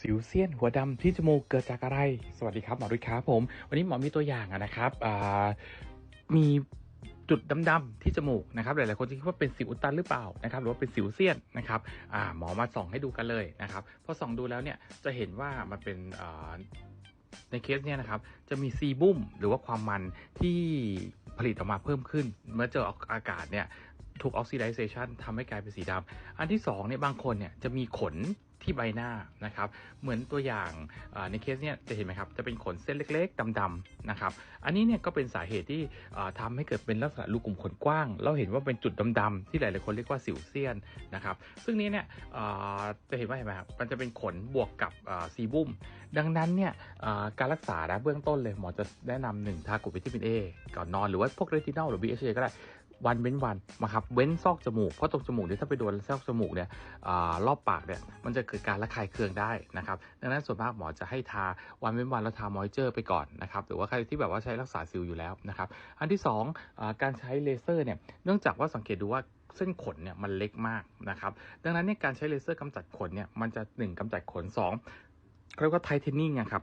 สิวเซียนหัวดำที่จมูกเกิดจากอะไร สวัสดีครับหมอรุ้ยครับผม วันนี้หมอมีตัวอย่างนะครับมีจุดดำๆที่จมูกนะครับหลายๆคนจะคิดว่าเป็นสิวอุดตันหรือเปล่านะครับหรือว่าเป็นสิวเซียนนะครับหมอมาส่องให้ดูกันเลยนะครับพอส่องดูแล้วเนี่ยจะเห็นว่ามันเป็นในเคสเนี่ยนะครับจะมีซีบุ้มหรือว่าความมันที่ผลิตออกมาเพิ่มขึ้น เมื่อเจออากาศเนี่ยถูกออกซิไดเซชันทำให้กลายเป็นสีดำอันที่2เนี่ยบางคนเนี่ยจะมีขน ที่ใบหน้านะครับ เหมือนตัวอย่างในเคสเนี่ยจะเห็นไหมครับ จะเป็นขนเส้นเล็กๆดำๆนะครับ อันนี้เนี่ยก็เป็นสาเหตุที่อ่าทำให้เกิดเป็นลักษณะรูขุมขนกว้าง เราเห็นว่าเป็นจุดดำๆที่หลายๆคนเรียกว่าสิวเซียนนะครับ ซึ่งนี้เนี่ยจะเห็นว่าเห็นไหมครับ มันจะเป็นขนบวกกับซีบุ้ม ดังนั้นเนี่ยการรักษานะเบื้องต้นเลยหมอจะแนะนำหนึ่งทากลุ่มวิตามิน A ก่อนนอนหรือว่าพวกเรตินอลหรือ BHA ก็ได้ วันเว้นวันนะครับเว้นซอกจมูกเพราะตรงจมูกเนี่ยถ้าไปโดนซอกจมูกเนี่ยอรอบปากเนี่ยมันจะเกิดการระคายเคืองได้นะครับดังนั้นส่วนมากหมอจะให้ทาวันเว้นวันแล้วทามอยเจอร์ไปก่อนนะครับหรือว่าใครที่แบบว่าใช้รักษาสิวอยู่แล้วนะครับอันที่สองการใช้เลเซอร์เนี่ยเนื่องจากว่าสังเกตดูว่าเส้นขนเนี่ยมันเล็กมากนะครับดังนั้นเนี่ยการใช้เลเซอร์กำจัดขนเนี่ยมันจะหนึ่งกำจัดขนสองเรียกว่าไทเทนิ่งนะครับ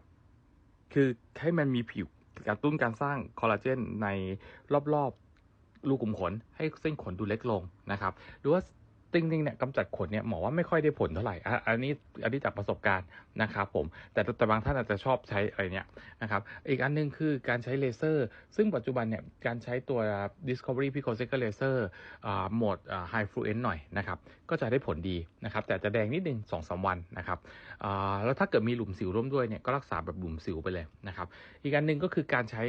คือให้มันมีผิวกระตุ้นการสร้างคอลลาเจนในรอบๆ รูขุมขนให้เส้นขนดูเล็กลงนะครับ หรือว่าจริงๆเนี่ยกำจัดขนเนี่ยหมอว่าไม่ค่อยได้ผลเท่าไหร่อันนี้อันนี้จากประสบการณ์นะครับผมแต่แต่บางท่านอาจจะชอบใช้อะไรเนี่ยนะครับอีกอันหนึงคือการใช้เลเซอร์ ซึ่งปัจจุบันเนี่ยการใช้ตัว Discovery Picoseca Laser โหมด High Fluence หน่อยนะครับก็จะได้ผลดีนะครับแต่จะแดงนิดนึง2อสวันนะครับแล้วถ้าเกิดมีหลุมสิวร่วมด้วยเนี่ยก็รักษาแบบหลุมสิวไปเลยนะครับอีกอันหนึ่งก็คือการใช้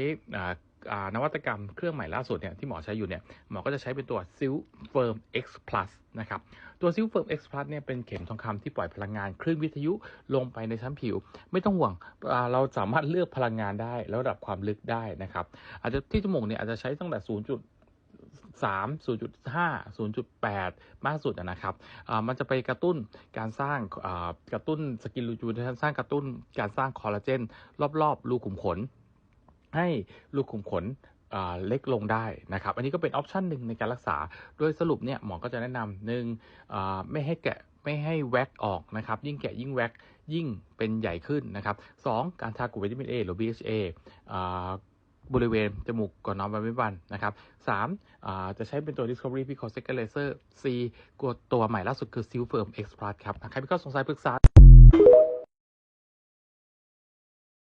นวัตกรรมเครื่องใหม่ล่าสุดเนี่ยที่หมอใช้อยู่เนี่ยหมอก็จะใช้เป็นตัว s i l Firm X Plus นะครับตัว s i l Firm X Plus เนี่ยเป็นเข็มทองคำที่ปล่อยพลังงานคลื่นวิทยุลงไปในชั้นผิว ไม่ต้องห่วงเราสามารถเลือกพลังงานได้ แล้วระดับความลึกได้นะครับอาจจะที่จมูกเนี่ยอาจจะใช้ตั้งแต่ 0. 3 0.5 0.8มากสุดนะครับมันจะไปกระตุ้นการสร้างกระตุ้นสกินรูจูนสร้างกระตุ้นการสร้างคอลลาเจนรอบๆรูขุมขน ให้รูกขุมขนเล็กลงได้นะครับ อันนี้ก็เป็นออปชันหนึ่งในการรักษา โดยสรุปเนี่ยหมอก็จะแนะนำหนึ่งไม่ให้แกะไม่ให้แว็กออกนะครับ ยิ่งแกะยิ่งแว็กยิ่งเป็นใหญ่ขึ้นนะครับสองการทากลุ่มวิตามิน A หรือ BHA อ่าบริเวณจมูกก่อนนอนวันเว้นวันนะครับสามจะใช้เป็นตัว Discovery Picoseca Laser C กดตัวใหม่ล่าสุดคือ Silk Firm X Plus ครับใครมีข้อสงสัยปรึกษา